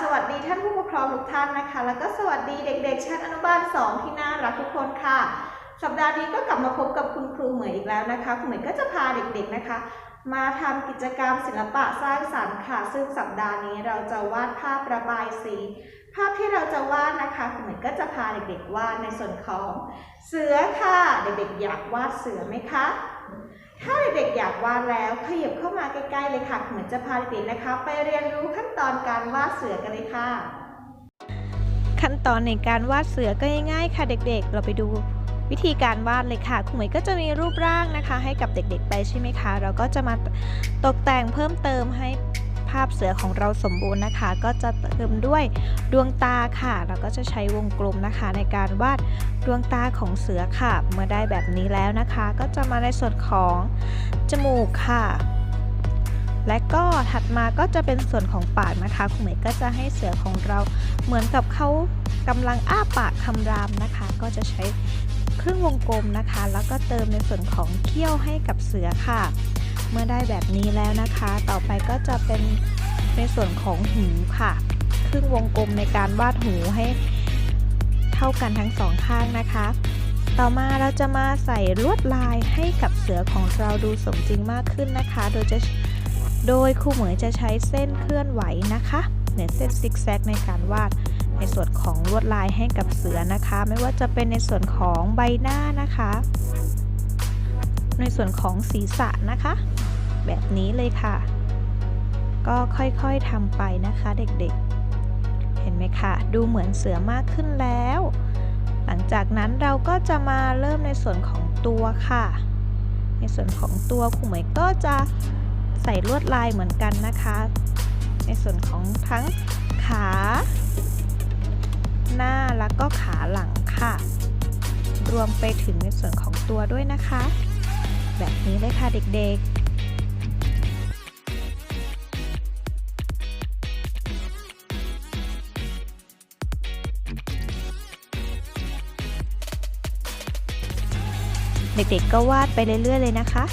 สวัสดีท่านผู้ปกครองทุกท่านนะคะ แล้วก็สวัสดีเด็กๆชั้นอนุบาล 2 ที่น่ารักทุกคนค่ะ สัปดาห์นี้ก็กลับมาพบกับคุณครูเหมยอีกแล้วนะคะคุณเหมยก็จะพาเด็กๆนะคะ มาทำกิจกรรมศิลปะสร้างสรรค์ค่ะ ซึ่งสัปดาห์นี้เราจะวาดภาพระบายสี ภาพที่เราจะวาดนะคะคุณเหมยก็จะพาเด็กๆวาดในส่วนของเสือค่ะ เด็กๆอยากวาดเสือไหมคะ ถ้าเด็กๆอยากวาดแล้ว ขยับเข้ามาใกล้ๆเลยค่ะ เหมือนจะพาเด็กๆนะคะ ไปเรียนรู้ขั้นตอนการวาดเสือกันเลยค่ะ ขั้นตอนในการวาดเสือก็ง่ายๆค่ะเด็กๆ เราไปดูวิธีการวาดเลยค่ะคุณหมวยก็จะมีรูปร่างนะคะ ให้กับเด็กๆไปใช่ไหมคะ เราก็จะมาตกแต่งเพิ่มเติมให้ ภาพเสือของเราสมบูรณ์นะคะ ก็จะเติมด้วยดวงตาค่ะ เราก็จะใช้วงกลมนะคะ ในการวาดดวงตาของเสือค่ะ เมื่อได้แบบนี้แล้วนะคะ ก็จะมาในส่วนของจมูกค่ะและก็ถัดมาก็จะเป็นส่วนของปากนะคะคุณหมยก็จะให้เสือของเราเหมือนกับเขากำลังอ้าปากคำรามนะคะ ก็จะใช้ครึ่งวงกลมนะคะ แล้วก็เติมในส่วนของเขี้ยวให้กับเสือค่ะ เมื่อได้แบบนี้แล้วนะคะ ต่อไปก็จะเป็นในส่วนของหูค่ะ ครึ่งวงกลมในการวาดหูให้เท่ากันทั้งสองข้างนะคะ ต่อมาเราจะมาใส่ลวดลายให้กับเสือของเราดูสมจริงมากขึ้นนะคะ โดยจะโดยครูเหมยจะใช้เส้นเคลื่อนไหวนะคะเนี่ยเส้นซิกแซกในการวาดในส่วนของลวดลายให้กับเสือนะคะ ไม่ว่าจะเป็นในส่วนของใบหน้านะคะ ในส่วนของศีรษะนะคะ แบบนี้เลยค่ะ ก็ค่อยๆทำไปนะคะเด็กๆ เห็นไหมคะ ดูเหมือนเสือมากขึ้นแล้ว หลังจากนั้นเราก็จะมาเริ่มในส่วนของตัวค่ะ ในส่วนของตัวครูเหมยก็จะใส่ลวดลายเหมือนกันนะคะ ในส่วนของทั้งขา หน้าแล้วก็ขาหลังค่ะ รวมไปถึงในส่วนของตัวด้วยนะคะ แบบนี้เลยค่ะเด็กๆเด็กๆ ก็วาดไปเรื่อยๆ เลยนะคะ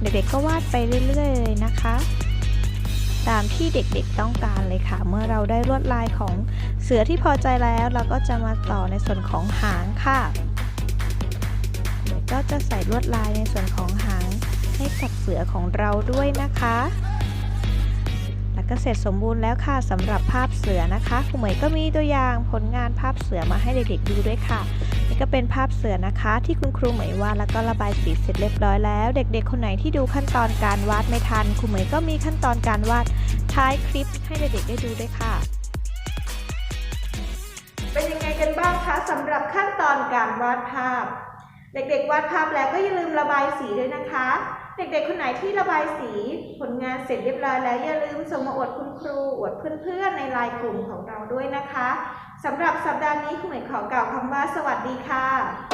เด็กๆ ก็วาดไปเรื่อยๆ เลยนะคะ ตามที่เด็กๆต้องการเลยค่ะ เมื่อเราได้ลวดลายของเสือที่พอใจแล้ว เราก็จะมาต่อในส่วนของหางค่ะเดี๋ยวก็จะใส่ลวดลายในส่วนของหางให้กับเสือของเราด้วยนะคะ แล้วก็เสร็จสมบูรณ์แล้วค่ะสำหรับภาพเสือนะคะครูเหมยก็มีตัวอย่างผลงานภาพเสือมาให้เด็กๆดูด้วยค่ะ นี่ก็เป็นภาพเสือนะคะ ที่คุณครูเหมยวาดแล้วก็ระบายสีเสร็จเรียบร้อยแล้ว เด็กๆ คนไหนที่ดูขั้นตอนการวาดไม่ทันครูเหมยก็มีขั้นตอนการวาดท้ายคลิปให้เด็กๆได้ดูด้วยค่ะ เป็นยังไงกันบ้างคะสำหรับขั้นตอนการวาดภาพ เด็กๆ วาดภาพแล้วก็อย่าลืมระบายสีด้วยนะคะ เด็กๆ คนไหนที่ระบายสีผลงานเสร็จเรียบร้อยแล้ว อย่าลืมส่งมาอวดคุณครูอวดเพื่อนๆ ในไลน์กลุ่มของเราด้วยนะคะสำหรับสัปดาห์นี้คุณเหมยขอกล่าวคำว่าสวัสดีค่ะ